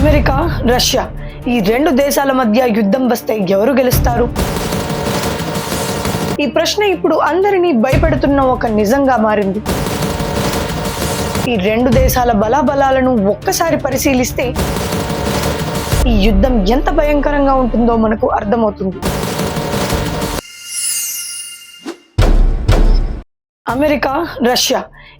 America Russia ఈ రెండు దేశాల మధ్య యుద్ధం వస్తే ఎవరు గెలుస్తారు? ఈ ప్రశ్న ఇప్పుడు అందరినీ భయపెడుతున్న ఒక నిజంగా మారింది. ఈ రెండు దేశాల బలాబలాలను ఒక్కసారి పరిశీలిస్తే ఈ యుద్ధం ఎంత భయంకరంగా ఉంటుందో మనకు అర్థమవుతుంది. అమెరికా రష్యా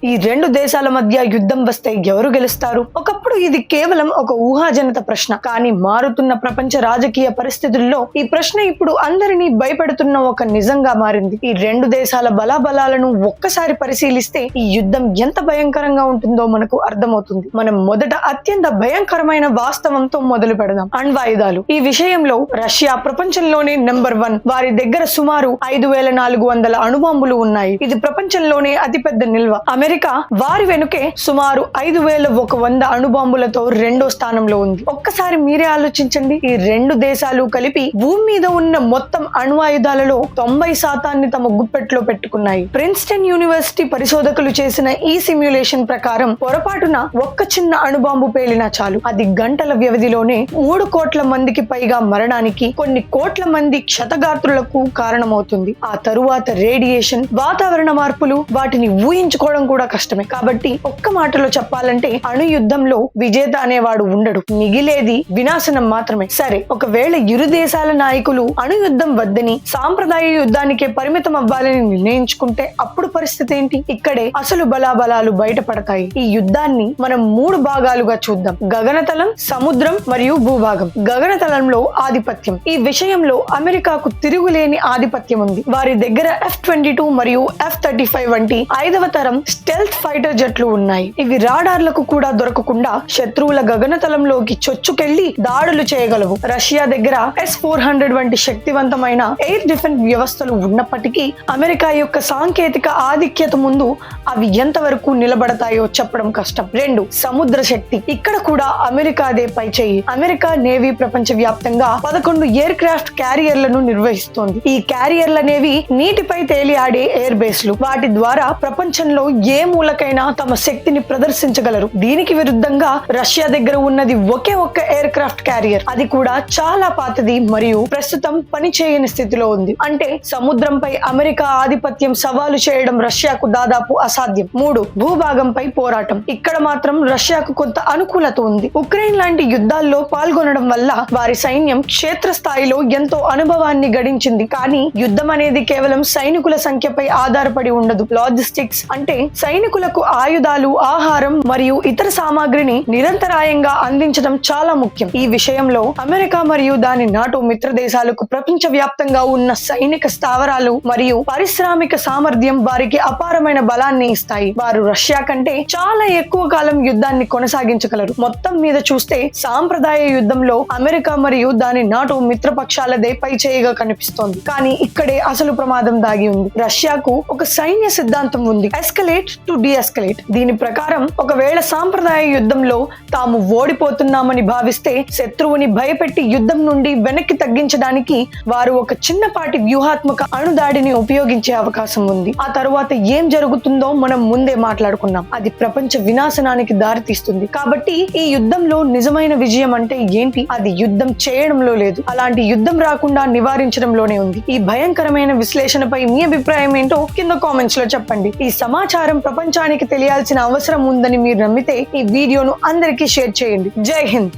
ఈ రెండు దేశాల మధ్య యుద్ధం వస్తే ఎవరు గెలుస్తారు? ఒకప్పుడు ఇది కేవలం ఒక ఊహాజనిత ప్రశ్న. కానీ మారుతున్న ప్రపంచ రాజకీయ పరిస్థితుల్లో ఈ ప్రశ్న ఇప్పుడు అందరినీ భయపెడుతున్న ఒక నిజంగా మారింది. ఈ రెండు దేశాల బలాబలాలను ఒక్కసారి పరిశీలిస్తే ఈ యుద్ధం ఎంత భయంకరంగా ఉంటుందో మనకు అర్థమవుతుంది. మనం మొదట అత్యంత భయంకరమైన వాస్తవంతో మొదలు పెడదాం. అణ్వాయుధాలు. ఈ విషయంలో రష్యా ప్రపంచంలోనే నెంబర్ వన్. వారి దగ్గర సుమారు ఐదు వేల నాలుగు వందల అణుబాంబులు ఉన్నాయి. ఇది ప్రపంచ ప్రపంచంలోనే అతిపెద్ద నిల్వ. అమెరికా వారి వెనుకే సుమారు ఐదు వేల ఒక వంద అణుబాంబులతో రెండో స్థానంలో ఉంది. ఒక్కసారి మీరే ఆలోచించండి. ఈ రెండు దేశాలు కలిపి భూమి మీద ఉన్న మొత్తం అణువాయుధాలలో తొంభై శాతాన్ని తమ గుప్పెట్లో పెట్టుకున్నాయి. ప్రిన్స్టన్ యూనివర్సిటీ పరిశోధకులు చేసిన ఈ సిమ్యులేషన్ ప్రకారం పొరపాటున ఒక్క చిన్న అణుబాంబు పేలినా చాలు. అది గంటల వ్యవధిలోనే మూడు కోట్ల మందికి పైగా మరణానికి కొన్ని కోట్ల మంది క్షతగాత్రులకు కారణమవుతుంది. ఆ తరువాత రేడియేషన్ వాతావరణ మార్పులు వాటిని ఊహించుకోవడం కూడా కష్టమే. కాబట్టి ఒక్క మాటలో చెప్పాలంటే అణు యుద్ధంలో విజేత అనేవాడు ఉండడు. మిగిలేది వినాశనం మాత్రమే. సరే ఒకవేళ ఇరు దేశాల నాయకులు అణు యుద్ధం వద్దని సాంప్రదాయ యుద్ధానికే పరిమితం అవ్వాలని నిర్ణయించుకుంటే అప్పుడు పరిస్థితి ఏంటి? ఇక్కడే అసలు బలాబలాలు బయటపడతాయి. ఈ యుద్ధాన్ని మనం మూడు భాగాలుగా చూద్దాం. గగనతలం సముద్రం మరియు భూభాగం. గగనతలంలో ఆధిపత్యం. ఈ విషయంలో అమెరికాకు తిరుగులేని ఆధిపత్యం ఉంది. వారి దగ్గర ఎఫ్ ట్వంటీ టూ మరియు ఎఫ్ థర్టీ ఫైవ్ వంటి ఐదవ తరం స్టెల్త్ ఫైటర్ జట్లు ఉన్నాయి. ఇవి రాడార్లకు కూడా దొరకకుండా శత్రువుల గగనతలంలోకి చొచ్చుకెళ్ళి దాడులు చేయగలవు. రష్యా దగ్గర ఎస్ ఫోర్ హండ్రెడ్ వంటి శక్తివంతమైన ఎయిర్ డిఫెన్స్ వ్యవస్థలు ఉన్నప్పటికీ అమెరికా యొక్క సాంకేతిక ఆధిక్యత ముందు అవి ఎంతవరకు నిలబడతాయో చెప్పడం కష్టం. రెండు సముద్ర శక్తి. ఇక్కడ కూడా అమెరికాదే పై చేయి. అమెరికా నేవీ ప్రపంచ వ్యాప్తంగా పదకొండు ఎయిర్ క్రాఫ్ట్ క్యారియర్లను నిర్వహిస్తోంది. ఈ క్యారియర్లనేవి నీటిపై తేలి ఆడే ఎయిర్ బేస్లు. వాటి ద్వారా ప్రపంచంలో ఏ మూలకైనా తమ శక్తిని ప్రదర్శించగలరు. దీనికి విరుద్ధంగా రష్యా దగ్గర ఉన్నది ఒకే ఒక్క ఎయిర్ క్రాఫ్ట్ క్యారియర్ అది కూడా చాలా పాతది మరియు ప్రస్తుతం పనిచేయని స్థితిలో ఉంది. అంటే సముద్రంపై అమెరికా ఆధిపత్యం సవాలు చేయడం రష్యాకు దాదాపు అసాధ్యం. మూడు భూభాగంపై పోరాటం. ఇక్కడ మాత్రం రష్యాకు కొంత అనుకూలత ఉంది. ఉక్రెయిన్ లాంటి యుద్ధాల్లో పాల్గొనడం వల్ల వారి సైన్యం క్షేత్ర స్థాయిలో ఎంతో అనుభవాన్ని గడించింది. కానీ యుద్ధం అనేది కేవలం సైనికుల సంఖ్యపై ఆధారపడి ఉండదు. లాజిస్టిక్స్ అంటే సైనికులకు ఆయుధాలు ఆహారం మరియు ఇతర సామాగ్రిని నిరంతరాయంగా అందించడం చాలా ముఖ్యం. ఈ విషయంలో అమెరికా మరియు దాని నాటో మిత్ర దేశాలకు ప్రపంచ వ్యాప్తంగా ఉన్న సైనిక స్థావరాలు మరియు పారిశ్రామిక సామర్థ్యం వారికి అపారమైన బలాన్ని ఇస్తాయి. వారు రష్యా కంటే చాలా ఎక్కువ కాలం యుద్ధాన్ని కొనసాగించగలరు. మొత్తం మీద చూస్తే సాంప్రదాయ యుద్ధంలో అమెరికా మరియు దాని నాటో మిత్రపక్షాలదే పై చేయిగా కనిపిస్తోంది. కానీ ఇక్కడే అసలు ప్రమాదం దాగి ఉంది. రష్యాకు ఒక సైన్య సిద్ధాంతం ఉంది. ఎస్కలేట్ టు డిఎస్కలేట్ దీని ప్రకారం ఒకవేళ సాంప్రదాయ యుద్ధంలో తాము ఓడిపోతున్నామని భావిస్తే శత్రువుని భయపెట్టి యుద్ధం నుండి వెనక్కి తగ్గించడానికి వారు ఒక చిన్నపాటి వ్యూహాత్మక అణుదాడిని ఉపయోగించే అవకాశం ఉంది. ఆ తరువాత ఏం జరుగుతుందో మనం ముందే మాట్లాడుకున్నాం. అది ప్రపంచ వినాశనానికి దారితీస్తుంది. కాబట్టి ఈ యుద్ధంలో నిజమైన విజయం అంటే ఏంటి? అది యుద్ధం చేయడంలో లేదు. అలాంటి యుద్ధం రాకుండా నివారించడంలోనే ఉంది. ఈ భయంకరమైన విశ్లేషణపై మీ అభిప్రాయం ఏంటో కింద కామెంట్స్లో చెప్పండి. ఈ సమాచారం ప్రపంచానికి తెలియాల్సిన అవసరం ఉందని మీరు నమ్మితే ఈ వీడియోను అందరికీ షేర్ చేయండి. జై హింద్.